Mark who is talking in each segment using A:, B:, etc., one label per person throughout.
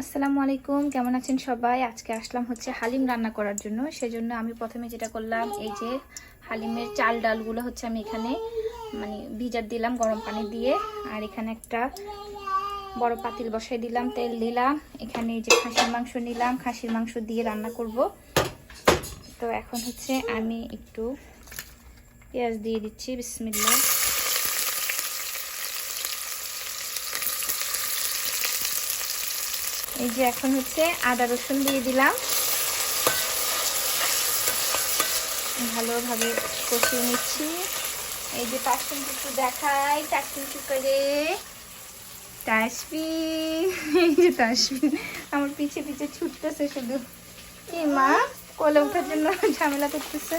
A: আসসালামু আলাইকুম, কেমন আছেন সবাই? আজকে আসলাম হচ্ছে হালিম রান্না করার জন্য। সেজন্য আমি প্রথমে যেটা করলাম, এই যে হালিমের চাল ডালগুলো হচ্ছে আমি এখানে মানে ভিজার দিলাম গরম পানি দিয়ে। আর এখানে একটা বড় পাতিল বসাই দিলাম, তেল দিলাম। এখানে এই যে খাসির মাংস নিলাম, খাসির মাংস দিয়ে রান্না করব। তো এখন হচ্ছে আমি একটু পেঁয়াজ দিয়ে দিচ্ছি বিসমিল্লা এই যে এখন হচ্ছে আদা রসুন দিয়ে দিলাম। ভালোভাবে কষিয়ে নিচ্ছি। এই যে পাঁচশন একটু দেখাই চারটে করে। তাসবিন এই যে তাসবিন আমার পিছে পিছে ছুটতেছে শুধু। কি মা, কোলে ওঠার জন্য ঝামেলা করতেছে।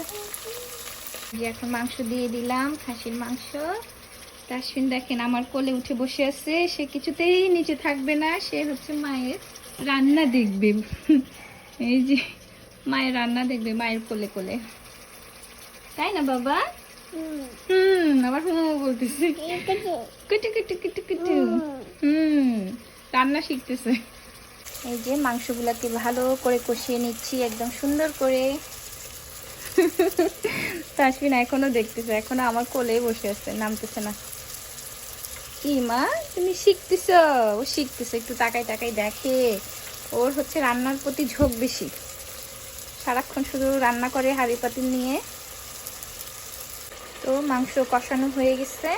A: যে এখন মাংস দিয়ে দিলাম, খাসির মাংস। তাসফিন দেখেন আমার কোলে উঠে বসে আছে, সে কিছুতেই নিচে থাকবে না, সে হচ্ছে মায়ের। রান্না দেখবে। এই যে মায়ের রান্না দেখবে মায়ের কোলে কোলে। তাই না বাবা? হুম আবার হুম বলতেছে। কুটু কুটু কুটু কুটু। হুম রান্না শিখতেছে। এই যে মাংসগুলোকে ভালো করে কষিয়ে নিচ্ছি একদম সুন্দর করে। তাসবিন এখনও দেখতেছে এখনও আমার কোলেই বসে আছে নামতেছে না। কি মা? তুমি শিখতেছ? ও শিখতেছে, একটু তাকাই তাকাই দেখে। ওর হচ্ছে রান্নার প্রতি ঝোঁক বেশি। সারাক্ষণ শুধু রান্না করে হাঁড়ি পাতিল নিয়ে। তো মাংস কষানো হয়ে গেছে।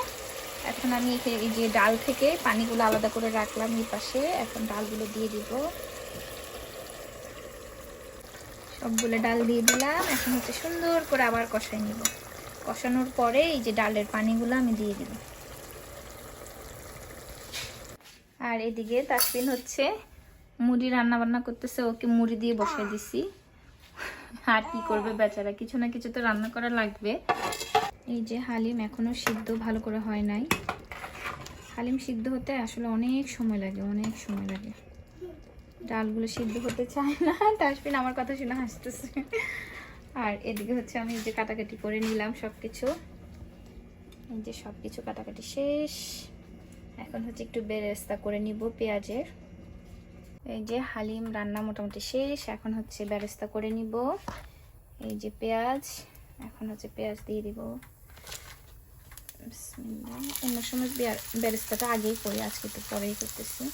A: এখন আমি এই যে ডাল থেকে পানিগুলো আলাদা করে রাখলাম এই পাশে। এখন ডালগুলো দিয়ে দিব। সবগুলো ডাল দিয়ে দিলাম। এখন হচ্ছে সুন্দর করে আবার কষাই নিব। কষানোর পরে এই যে ডালের পানিগুলো আমি দিয়ে দিব আর এদিকে তাসবিন হচ্ছে, মুড়ি রান্না বান্না করতেছে, ওকে মুড়ি দিয়ে বসাই দিছি। আর কি করবে বেচারা, কিছু না কিছু তো রান্না করা লাগবে। এই যে হালিম এখনও সিদ্ধ ভালো করে হয় নাই। হালিম সিদ্ধ হতে আসলে অনেক সময় লাগে, অনেক সময় লাগে। ডালগুলো সিদ্ধ হতে চায় না তাসবিন আমার কথা শুনে হাসতেছে। আর এদিকে হচ্ছে আমি যে কাটাকাটি করে নিলাম সব কিছু এই যে সব কিছু কাটাকাটি শেষ। এখন হচ্ছে একটু বেরেস্তা করে নিব পেঁয়াজের। এই যে হালিম রান্না মোটামুটি শেষ, এখন হচ্ছে বেরেস্তা করে নিব। এই যে পেঁয়াজ, এখন হচ্ছে পেঁয়াজ দিয়ে দিব। অন্য সময় বেরেস্তাটা আগেই করি, আজকে একটু পরেই করতেছি।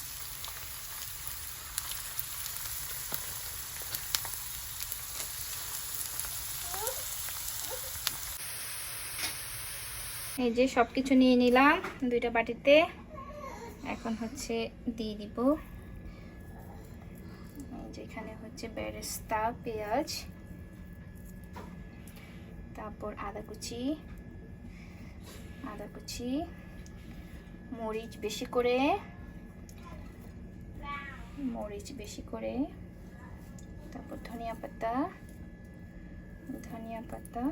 A: এই যে সব কিছু নিয়ে নিলাম দুইটা বাটিতে। এখন হচ্ছে দিয়ে দিব। এই যে এখানে হচ্ছে বেরেস্তা, পেঁয়াজ, তারপর আদা কুচি আদা কুচি, মরিচ বেশি করে, মরিচ বেশি করে, তারপর ধনিয়া পাতা ধনিয়া পাতা